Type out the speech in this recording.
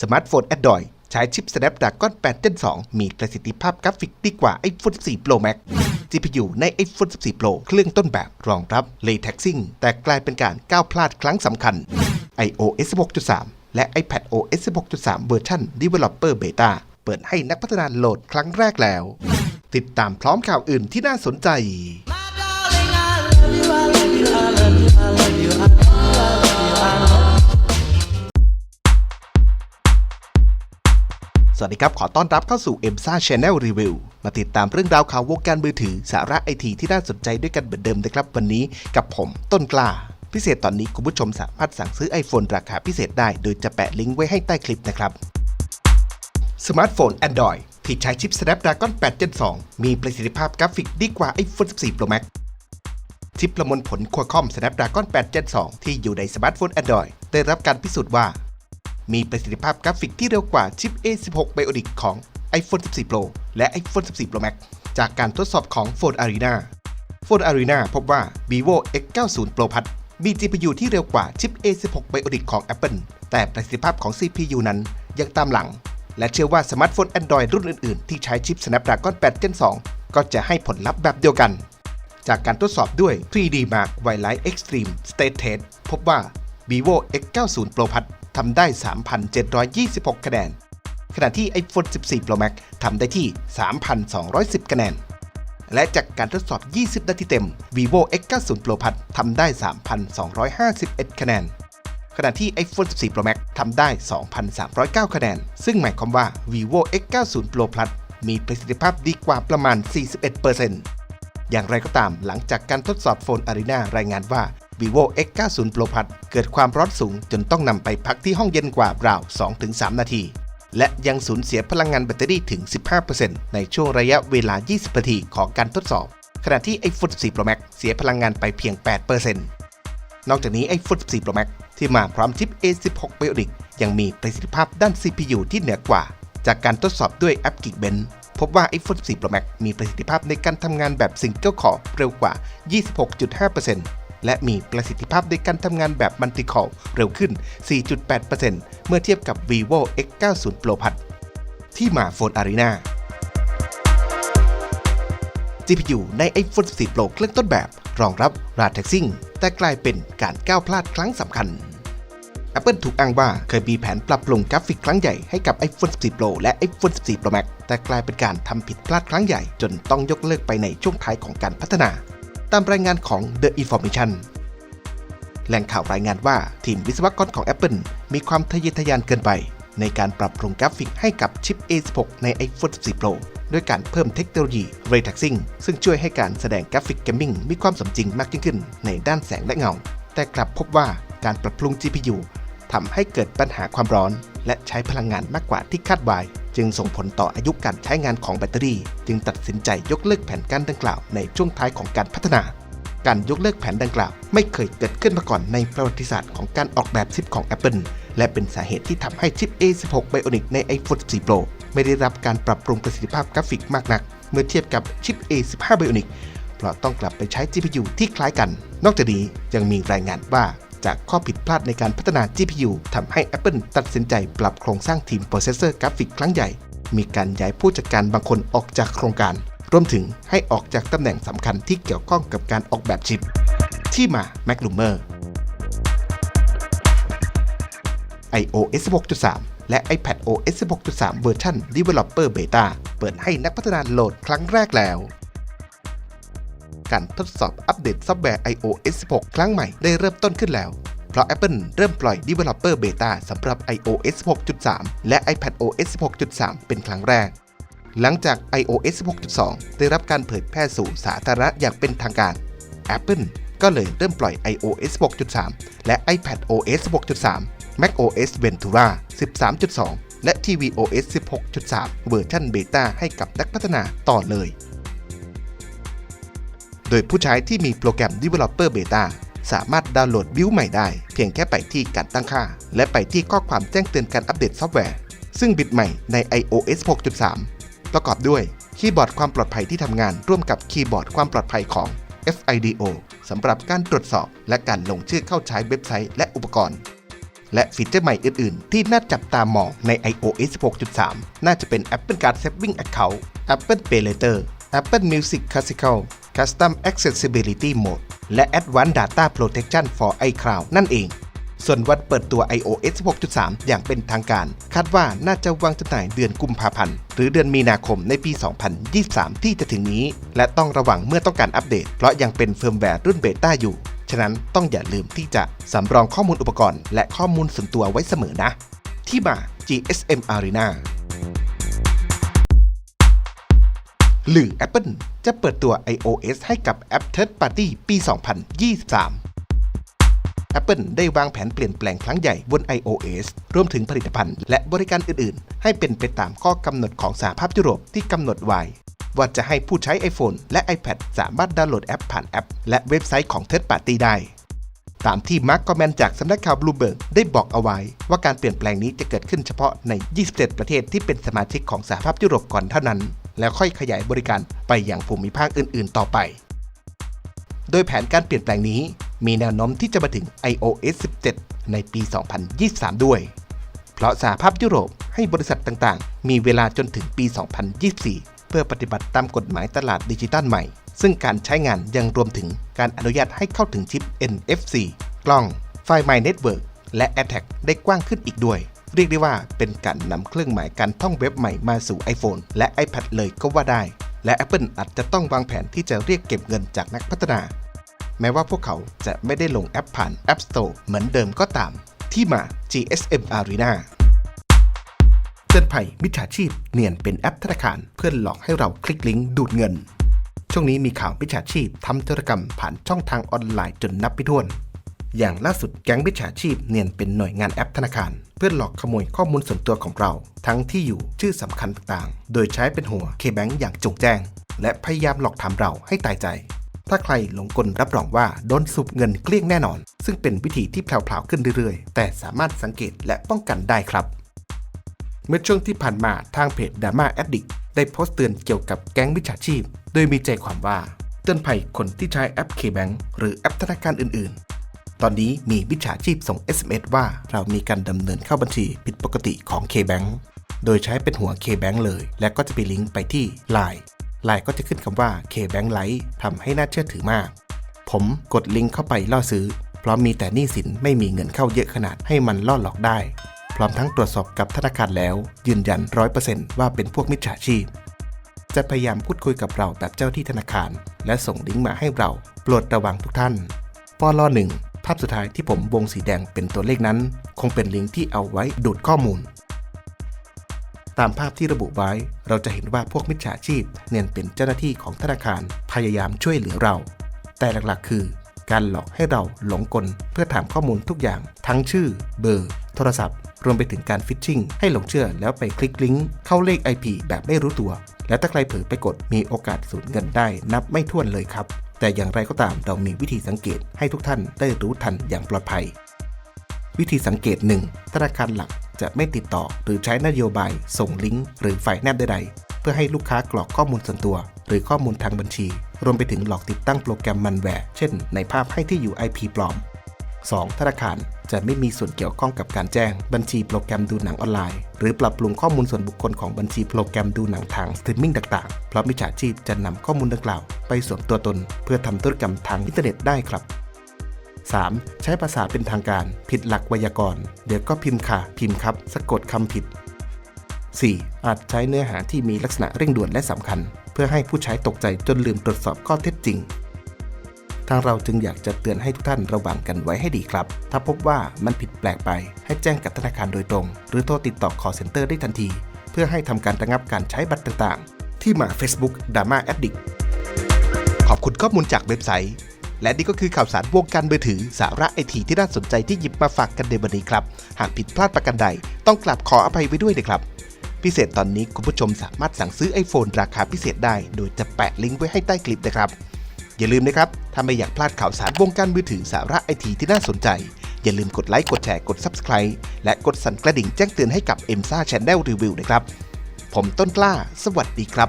สมาร์ทโฟน Android ใช้ชิป Snapdragon 8 Gen 2 มีประสิทธิภาพกราฟิกดีกว่า iPhone 14 Pro Max GPU ใน iPhone 14 Pro เครื่องต้นแบบรองรับ Ray Tracing แต่กลายเป็นการก้าวพลาดครั้งสำคัญ iOS 6.3 และ iPadOS 6.3 เวอร์ชัน Developer Beta เปิดให้นักพัฒนาโหลดครั้งแรกแล้ว ติดตามพร้อมข่าวอื่นที่น่าสนใจ สวัสดีครับ ขอต้อนรับเข้าสู่ e m s a Channel Review มาติดตามเรื่องราวข่าววงการมือถือ สาระไอทีที่น่าสนใจด้วยกันเหมือนเดิมนะครับ วันนี้กับผมต้นกล้า พิเศษตอนนี้คุณผู้ชมสามารถสั่งซื้อ iPhone ราคาพิเศษได้ โดยจะแปะลิงก์ไว้ให้ใต้คลิปนะครับ สมาร์ทโฟน Android ที่ใช้ชิป Snapdragon 8 Gen 2 มีประสิทธิภาพกราฟิกดีกว่า iPhone 14 Pro Max ชิปประมวลผล Qualcomm Snapdragon 8 Gen 2 ที่อยู่ในสมาร์ทโฟน Android ได้รับการพิสูจน์ว่า มีประสิทธิภาพกราฟิกที่เร็วกว่าชิป A16 Bionic ของ iPhone 14 Pro และ iPhone 14 Pro Max จากการทดสอบของ Phone Arena Phone Arena พบว่า vivo X90 Pro Plus มี GPU ที่เร็วกว่าชิป A16 Bionic ของ Apple แต่ประสิทธิภาพของ CPU นั้นยังตามหลัง และเชื่อว่าสมาร์ทโฟน Android รุ่นอื่น ๆ ที่ใช้ชิป Snapdragon 8 Gen 2 ก็จะให้ผลลัพธ์แบบเดียวกัน จากการทดสอบด้วย 3D Mark Wildlife Extreme State Test พบว่า vivo X90 Pro Plus ทำได้ 3,726 คะแนน ขณะที่ iPhone 14 Pro Max ทำได้ที่ 3,210 คะแนน และจากการทดสอบ 20 นาทีเต็ม vivo X90 Pro Plus ทำได้ 3,251 คะแนน ขณะที่ iPhone 14 Pro Max ทำได้ 2,309 คะแนน ซึ่งหมายความว่า vivo X90 Pro Plus มีประสิทธิภาพดีกว่าประมาณ 41%อย่างไรก็ตามหลังจากการทดสอบโฟน Arena รายงานว่า vivo X90 Pro Plus เกิดความร้อนสูงจนต้องนำไปพักที่ห้องเย็นกว่าราว 2-3 นาที และยังสูญเสียพลังงานแบตเตอรี่ถึง 15%ในช่วงระยะเวลา 20 นาทีของการทดสอบ ขณะที่ iPhone 14 Pro Max เสียพลังงานไปเพียง 8%นอกจากนี้ iPhone 14 Pro Max ที่มาพร้อมชิป A16 Bionic ยังมีประสิทธิภาพด้าน CPU ที่เหนือกว่า จากการทดสอบด้วยแอป Geekbench พบว่า iPhone 14 Pro Max มีประสิทธิภาพในการทำงานแบบ Single Core เร็วกว่า 26.5% และมีประสิทธิภาพในการทำงานแบบ Multi Core เร็วขึ้น 4.8%เมื่อเทียบกับ vivo X90 Pro Plus ที่มา Phone Arena GPU ใน iPhone 14 Pro เครื่องต้นแบบ รองรับ Ray Tracing แต่กลายเป็นการก้าวพลาดครั้งสำคัญ Apple ถูกอ้างว่าเคยมีแผนปรับปรุงกราฟิกครั้งใหญ่ให้กับ iPhone 14 Pro และ iPhone 14 Pro Max แต่กลายเป็นการทำผิดพลาดครั้งใหญ่จนต้องยกเลิกไปในช่วงท้ายของการพัฒนา ตามรายงานของ The Information แหล่งข่าวรายงานว่าทีมวิศวกรของ Apple มีความทะเยอทะยานเกินไป ในการปรับปรุงกราฟิกให้กับชิป A16 ใน iPhone 14 Pro ด้วยการเพิ่มเทคโนโลยี Ray Tracing ซึ่งช่วยให้การแสดงกราฟิกเกมมิ่งมีความสมจริงมากยิ่งขึ้นในด้านแสงและเงา แต่กลับพบว่าการปรับปรุง GPU ทำให้เกิดปัญหาความร้อน และใช้พลังงานมากกว่าที่คาดไว้ จึงส่งผลต่ออายุการใช้งานของแบตเตอรี่ จึงตัดสินใจยกเลิกแผนการดังกล่าวในช่วงท้ายของการพัฒนา การยกเลิกแผนดังกล่าว ไม่เคยเกิดขึ้นมาก่อนในประวัติศาสตร์ของการออกแบบชิปของ Apple และเป็นสาเหตุที่ทำให้ชิป A16 Bionic ใน iPhone 14 Pro ไม่ได้รับการปรับปรุงประสิทธิภาพกราฟิกมากนัก เมื่อเทียบกับชิป A15 Bionic เพราะต้องกลับไปใช้ GPU ที่คล้ายกัน นอกจากนี้ยังมีรายงานว่า จากข้อผิดพลาดในการพัฒนา GPU ทำให้ Apple ตัดสินใจปรับโครงสร้างทีมโปรเซสเซอร์กราฟิกครั้งใหญ่ มีการย้ายผู้จัดการบางคนออกจากโครงการ รวมถึงให้ออกจากตำแหน่งสำคัญที่เกี่ยวข้องกับการออกแบบชิป ที่มา Mac l u m e r iOS 16.3 และ iPadOS 16.3 เวอร์ชัน Developer Beta เปิดให้นักพัฒนาโหลดครั้งแรกแล้ว การทดสอบอัปเดตซอฟต์แวร์ iOS 16 ครั้งใหม่ได้เริ่มต้นขึ้นแล้ว เพราะ Apple เริ่มปล่อย Developer Beta สำหรับ iOS 16.3 และ iPadOS 16.3 เป็นครั้งแรก หลังจาก iOS 16.2 ได้รับการเผยแพร่สู่สาธารณะอย่างเป็นทางการ Apple ก็เลยเริ่มปล่อย iOS 16.3 และ iPadOS 16.3 macOS Ventura 13.2 และ tvOS 16.3 เวอร์ชันเบต้าให้กับนักพัฒนาต่อเลย โดยผู้ใช้ที่มีโปรแกรม Developer Beta สามารถดาวน์โหลดบิลใหม่ได้ เพียงแค่ไปที่การตั้งค่า และไปที่ข้อความแจ้งเตือนการอัปเดตซอฟต์แวร์ ซึ่งบิตใหม่ใน iOS 6.3 ประกอบด้วยคีย์บอร์ดความปลอดภัยที่ทำงานร่วมกับคีย์บอร์ดความปลอดภัยของ FIDO สำหรับการตรวจสอบ และการลงชื่อเข้าใช้เว็บไซต์และอุปกรณ์ และฟีเจอร์ใหม่อื่น ๆ ที่น่าจับตามองใน iOS 6.3 น่าจะเป็น Apple Card Saving Account Apple Pay Later Apple Music Classical Custom Accessibility Mode และ Advanced Data Protection for iCloud นั่นเอง ส่วนวันเปิดตัว iOS 16.3 อย่างเป็นทางการ คาดว่าน่าจะวางจำหน่ายเดือนกุมภาพันธ์ หรือเดือนมีนาคมในปี 2023 ที่จะถึงนี้ และต้องระวังเมื่อต้องการอัปเดต เพราะยังเป็นเฟิร์มแวร์รุ่นเบต้าอยู่ ฉะนั้นต้องอย่าลืมที่จะสำรองข้อมูลอุปกรณ์ และข้อมูลส่วนตัวไว้เสมอนะ ที่มา GSM Arena หรือ Apple จะเปิดตัว iOS ให้กับแอป Third Party ปี 2023 Apple ได้วางแผนเปลี่ยนแปลงครั้งใหญ่บน iOS รวมถึงผลิตภัณฑ์และบริการอื่น ๆ ให้เป็นไปตามข้อกำหนดของสหภาพยุโรปที่กำหนดไว้ว่าจะให้ผู้ใช้ iPhone และ iPad สามารถดาวน์โหลดแอปผ่านแอป และเว็บไซต์ของ Third Party ได้ ตามที่มาร์กกอแมนจากสำนักข่าวบลูเบิร์กได้บอกเอาไว้ ว่าการเปลี่ยนแปลงนี้จะเกิดขึ้นเฉพาะใน 27 ประเทศที่เป็นสมาชิกของสหภาพยุโรปก่อนเท่านั้น แล้วค่อยขยายบริการไปอยังภูมิภาคอื่น ๆ ต่อไป โดยแผนการเปลี่ยนแปลงนี้ มีแนวโน้มที่จะมาถึง iOS 17 ในปี 2023 ด้วย เพราะสหภาพยุโรปให้บริษัทต่างๆ มีเวลาจนถึงปี 2024 เพื่อปฏิบัติตามกฎหมายตลาดดิจิตัลใหม่ ซึ่งการใช้งานยังรวมถึงการอนุญาตให้เข้าถึงชิป NFC กล้อง ไฟล์ My Network และ AirTag ได้กว้างขึ้นอีกด้วย เรียกได้ว่าเป็นการนำเครื่องหมายการท่องเว็บใหม่มาสู่ iPhone และ iPad เลยก็ว่าได้ และ Apple อาจจะต้องวางแผนที่จะเรียกเก็บเงินจากนักพัฒนา แม้ว่าพวกเขาจะไม่ได้ลงแอปผ่าน App Store เหมือนเดิมก็ตาม ที่มา GSM Arena เตือนภัยมิจฉาชีพเนียนเป็นแอปธนาคารเพื่อหลอกให้เราคลิกลิงก์ดูดเงิน ช่วงนี้มีข่าวมิจฉาชีพทำธุรกรรมผ่านช่องทางออนไลน์จนนับไม่ถ้วน อย่างล่าสุดแก๊งมิจฉาชีพเนียนเป็นหน่วยงานแอปธนาคาร เพื่อหลอกขโมยข้อมูลส่วนตัวของเรา ทั้งที่อยู่ชื่อสำคัญต่างๆ โดยใช้เป็นหัวเคแบงอย่างจงแจ้ง และพยายามหลอกถามเราให้ตายใจ ถ้าใครหลงกลรับรองว่าโดนสูบเงินเกลี้ยงแน่นอน ซึ่งเป็นวิธีที่แผลวๆขึ้นเรื่อยๆ แต่สามารถสังเกตและป้องกันได้ครับเมื่อช่วงที่ผ่านมาทางเพจ Dama Addict ได้โพสต์เตือนเกี่ยวกับแก๊งมิจฉาชีพ โดยมีใจความว่า เตือนภัยคนที่ใช้แอป KBank หรือแอปธนาคารอื่นๆ ตอนนี้มีมิจฉาชีพส่ง SMS ว่าเรามีการดำเนินเข้าบัญชีผิดปกติของ KBank โดยใช้เป็นหัว KBank เลย และก็จะไปลิงก์ไปที่ Line Line ก็จะขึ้นคำว่า KBank Lite ทำให้น่าเชื่อถือมาก ผมกดลิงก์เข้าไปล่อซื้อ เพราะมีแต่หนี้สินไม่มีเงินเข้าเยอะขนาดให้มันล่อหลอกได้ พร้อมทั้งตรวจสอบกับธนาคารแล้ว ยืนยัน 100%ว่าเป็นพวกมิจฉาชีพ จะพยายามพูดคุยกับเราแบบเจ้าที่ธนาคาร และส่งลิงก์มาให้เรา โปรดระวังทุกท่านปลหนึ่ง ภาพสุดท้ายที่ผมวงสีแดงเป็นตัวเลขนั้น คงเป็นลิงก์ที่เอาไว้ดูดข้อมูล ตามภาพที่ระบุไว้ เราจะเห็นว่าพวกมิจฉาชีพเนียนเป็นเจ้าหน้าที่ของธนาคารพยายามช่วยเหลือเรา แต่หลักๆ คือ การหลอกให้เราหลงกลเพื่อถามข้อมูลทุกอย่าง ทั้งชื่อ เบอร์ โทรศัพท์ รวมไปถึงการฟิชชิงให้หลงเชื่อแล้วไปคลิกลิงก์เข้าเลข IP แบบไม่รู้ตัว และถ้าใครเผลอไปกดมีโอกาสสูญเงินได้นับไม่ถ้วนเลยครับ แต่อย่างไรก็ตามเรามีวิธีสังเกตให้ทุกท่านได้รู้ทันอย่างปลอดภัย วิธีสังเกต 1. ธนาคารหลักจะไม่ติดต่อหรือใช้นโยบาย ส่งลิงก์หรือไฟล์แนบใดๆ เพื่อให้ลูกค้ากรอกข้อมูลส่วนตัว หรือข้อมูลทางบัญชี รวมไปถึงหลอกติดตั้งโปรแกรมมันแวร์ เช่น ในภาพให้ที่อยู่ IP ปลอม 2. ธนาคารจะไม่มีส่วนเกี่ยวข้องกับการแจ้ง บัญชีโปรแกรมดูหนังออนไลน์ หรือปรับปรุงข้อมูลส่วนบุคคลของบัญชีโปรแกรมดูหนังทางสตรีมมิ่งต่างๆ เพราะมิจฉาชีพจะนำข้อมูลดังกล่าว ไปสวมตัวตน เพื่อทำธุรกรรมทางอินเทอร์เน็ตได้ครับ 3. ใช้ภาษาเป็นทางการ ผิดหลักไวยากรณ์ เดี๋ยวก็พิมพ์ค่ะ พิมพ์ครับ สะกดคำผิด 4. อาจใช้เนื้อหาที่มีลักษณะเร่งด่วนและสำคัญ เพื่อให้ผู้ใช้ตกใจจนลืมตรวจสอบข้อเท็จจริง ทางเราจึงอยากจะเตือนให้ทุกท่านระวังกันไว้ให้ดีครับ ถ้าพบว่ามันผิดแปลกไป ให้แจ้งกับธนาคารโดยตรง หรือโทรติดต่อ call center ได้ทันที เพื่อให้ทำการระงับการใช้บัตรต่างๆ ที่มา Facebook Dama Addict ขอบคุณข้อมูลจากเว็บไซต์ และนี่ก็คือข่าวสารวงการมือถือสาระไอทีที่น่าสนใจที่หยิบมาฝากกันในวันนี้ครับ หากผิดพลาดประการใด ต้องกราบขออภัยไว้ด้วยนะครับพิเศษตอนนี้คุณผู้ชมสามารถสั่งซื้อ iPhone ราคาพิเศษได้ โดยจะแปะลิงก์ไว้ให้ใต้คลิปนะครับ อย่าลืมนะครับ ถ้าไม่อยากพลาดข่าวสารวงการมือถือสาระไอทีที่น่าสนใจ อย่าลืมกดไลค์ กดแชร์ กด Subscribe และกดสั่นกระดิ่งแจ้งเตือนให้กับ e m s a Channel Review นะครับ ผมต้นกล้า สวัสดีครับ